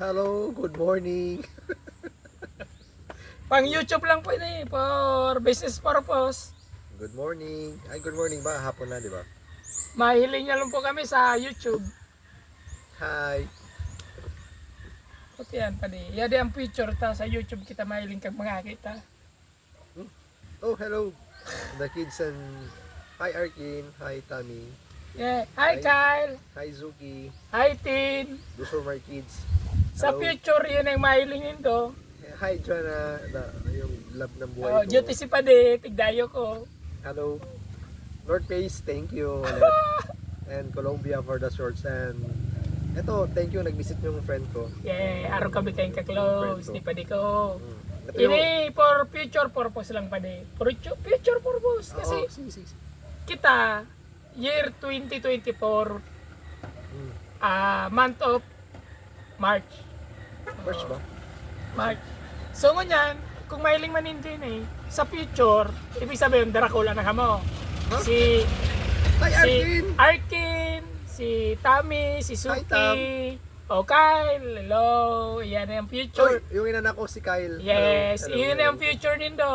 Hello, good morning. Pang YouTube lang po yun eh, for business purpose. Good morning. Ay, good morning ba? Hapon na, di ba? Mahiling niya lang po kami sa YouTube. Hi. Puti yan pa di. Yan di ang picture ta sa YouTube kita mahiling kag makakita. Oh, hello. The kids and... Hi, Arkin. Hi, Tammy. Yeah. Hi Hi. Kyle. Hi, Zuki. Hi Tin. Those are my kids. Sa picture yun ang mahiling nindo. Hi, Joanna. The, yung love ng buhay Oh, ko. duty si pa di. Tigdayo ko. Hello. North Face, thank you. ulit. and Colombia for the shorts. And ito, thank you. Nag-visit yung friend ko. Yeah. Araw kami kayong ka-close. Di pa di ko. Mm. Ito. Ini for future purpose lang pa di. For future- future purpose. Kasi Oo, sige, sige, sige. kita, year 2024, Mm. ah month of March. March ba? March. So ngunyan, kung mailing man hindi na eh, sa future, ibig sabihin, Dracula na kamo. Huh? Si, Hi, si Arkin! Arkin, si Tommy, si Hi, Tam. Suki, o Kyle, hello, yan ang Oy, future. yung inanak ko si Kyle. Yes, Hello, yun hello. ang future nindo.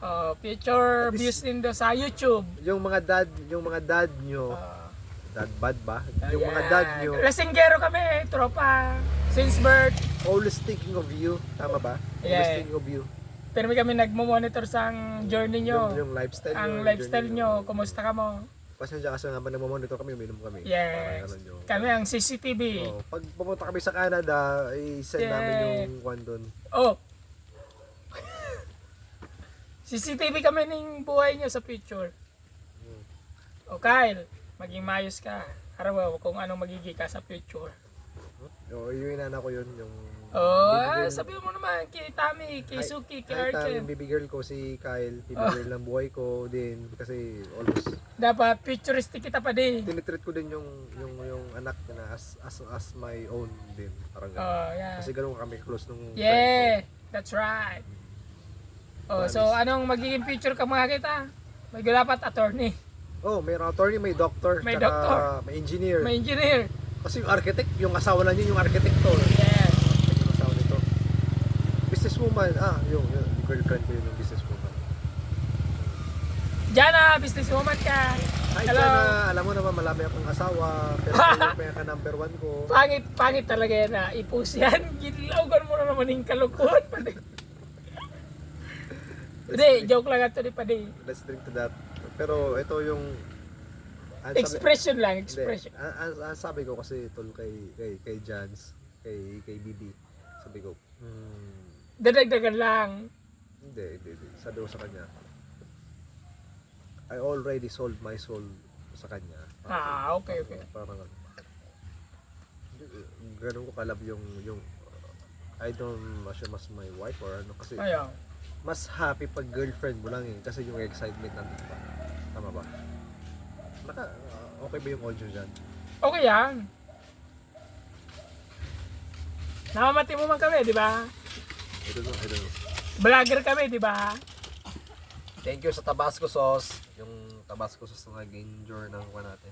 Oh, future At least- views nindo sa YouTube. Yung mga dad, yung mga dad nyo, Ah, dad bad ba? Yung mga dad nyo, Lasinggero kami, tropa. Since birth. always thinking of you. Tama ba? Always Yeah. thinking of you. Pero may kami nagmo-monitor sa ang journey nyo. Yung, yung lifestyle nyo. ang yung lifestyle nyo, kumusta ka mo? Pasensya kasi habang nagmamonitor kami, uminom kami. Yes. Yung- Kami ang CCTV. Oh, pag pumunta kami sa Canada, i-send Yeah. namin yung one doon. Oh. CCTV kami ng buhay nyo sa future. O Kyle, maging mayos ka. Araw kung anong magiging ka sa future. Oh, yung inana ko yun, yung... Oh, baby ah, girl- sabihin mo naman kay Tami, kay Hi- Suki, kay Hi, Tam, Arkin. yung baby girl ko, si Kyle. Baby Oh. girl ng buhay ko din. Kasi almost Dapat futuristic kita pa din. tinitreat ko din yung yung yung anak ko na as as as my own din parang ganun. Oh, yeah. Kasi ganun kami close nung Yeah, that's right. Oh, so anong magiging future ka mga kita? May dapat attorney. Oh, may attorney, may doctor, May tsaka doctor. may engineer. may engineer. Kasi yung architect, yung asawa na niya yung arkitekto. Yes. Yung asawa nito. Businesswoman, ah, yung, yung girlfriend ko yun, yung businesswoman. Jana, businesswoman ka. Hi, Hello. Jana, alam mo naman, malami akong asawa, pero may ka number one ko. Pangit, pangit talaga yan na ipus yan. Ginlaugan mo na naman yung. Pati. Hindi, joke lang ito ni Padi. Let's drink to that. Pero ito yung... ang sabi- Expression lang, Hindi. expression. Ang, ang, ang sabi ko kasi tol kay kay kay Jans, kay kay Bibi. Sabi ko, hmm, Dadagdagan lang. hindi, hindi, hindi. Sabi ko sa kanya, I already sold my soul sa kanya. Ah, okay, okay. Parang ano. Ganun ko kalab yung yung I don't assume as my wife or ano kasi Ayun. mas happy pag girlfriend mo lang eh kasi yung excitement nandun pa. Tama ba? Naka, uh, okay ba yung audio dyan? Okay yan. Namamati mo man kami, di ba? I don't know, I don't know. Vlogger kami, di ba? Thank you sa Tabasco sauce. Yung Tabasco sauce na nag-endure ng kuha natin.